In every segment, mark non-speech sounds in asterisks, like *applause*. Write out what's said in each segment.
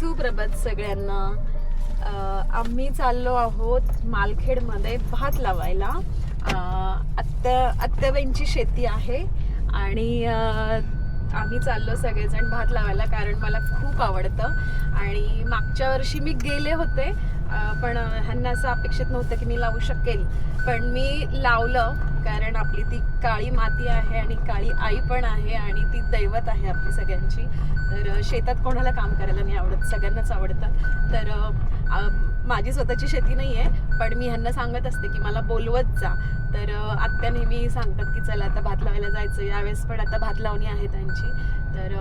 सुप्रभात सगळ्यांना. आम्ही चाललो आहोत मालखेडमध्ये भात लावायला. आत्ता आत्या आत्याबाईंची शेती आहे आणि आम्ही चाललो सगळेजण भात लावायला कारण मला खूप आवडतं. आणि मागच्या वर्षी मी गेले होते पण ह्यांना असं अपेक्षित नव्हतं की मी लावू शकेल. पण मी लावलं कारण आपली ती काळी माती आहे आणि काळी आई पण आहे आणि ती दैवत आहे आपली सगळ्यांची. तर शेतात कोणाला काम करायला नाही आवडत सगळ्यांनाच आवडतं. तर माझी स्वतःची शेती नाही आहे पण मी ह्यांना सांगत असते की मला बोलवत जा. तर आत्या नेहमी सांगतात की चला आता भात लावायला जायचं यावेळेस पण आता भात लावणी आहे त्यांची. तर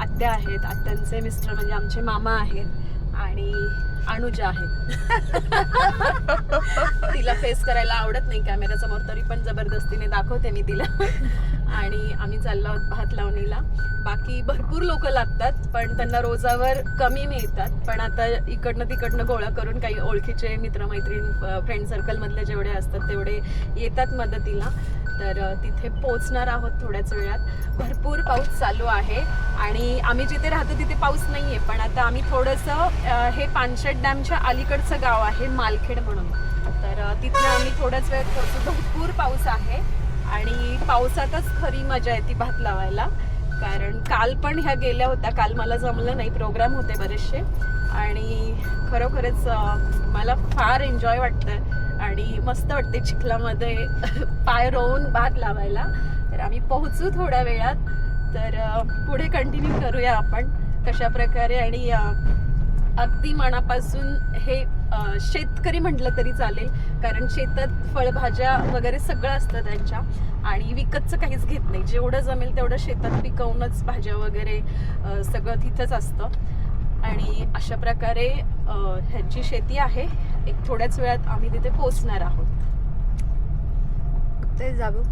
आत्या आहेत आत्यांचे मिस्टर म्हणजे आमचे मामा आहेत. आणि अनुजा आहे. *laughs* तिला फेस करायला आवडत नाही कॅमेऱ्यासमोर तरी पण जबरदस्तीने दाखवते मी तिला. *laughs* आणि आम्ही चाललो आहोत भात लावणीला. बाकी भरपूर लोक लागतात पण त्यांना रोजावर कमी मिळतात. पण आता इकडनं तिकडनं गोळा करून काही ओळखीचे मित्रमैत्रीण फ्रेंड सर्कलमधले जेवढे असतात तेवढे येतात मदतीला. तर तिथे पोचणार आहोत थोड्याच वेळात. भरपूर पाऊस चालू आहे. आणि आम्ही जिथे राहतो तिथे पाऊस नाही आहे पण आता आम्ही थोडंसं हे पानशेट डॅमच्या अलीकडचं गाव आहे मालखेड म्हणून. तर तिथे आम्ही थोड्याच वेळ करतो भरपूर पाऊस आहे. आणि पावसातच खरी मजा येते भात लावायला. कारण काल पण ह्या गेल्या होत्या. काल मला जमलं नाही प्रोग्राम होते बरेचसे. आणि खरोखरच मला फार एन्जॉय वाटतं आणि मस्त वाटते चिखलामध्ये पाय रोवून भात लावायला. तर आम्ही पोहोचू थोड्या वेळात. तर पुढे कंटिन्यू करूया आपण कशा प्रकारे आणि अगदी मनापासून हे शेतकरी म्हटलं तरी चालेल. कारण शेतात फळभाज्या वगैरे सगळं असतं त्यांच्या आणि विकतचं काहीच घेत नाही. जेवढं जमेल तेवढं शेतात पिकवूनच भाज्या वगैरे सगळं तिथंच असतं. आणि अशा प्रकारे ह्यांची शेती आहे. एक थोड्याच वेळात आम्ही तिथे पोचणार आहोत. ते जाबू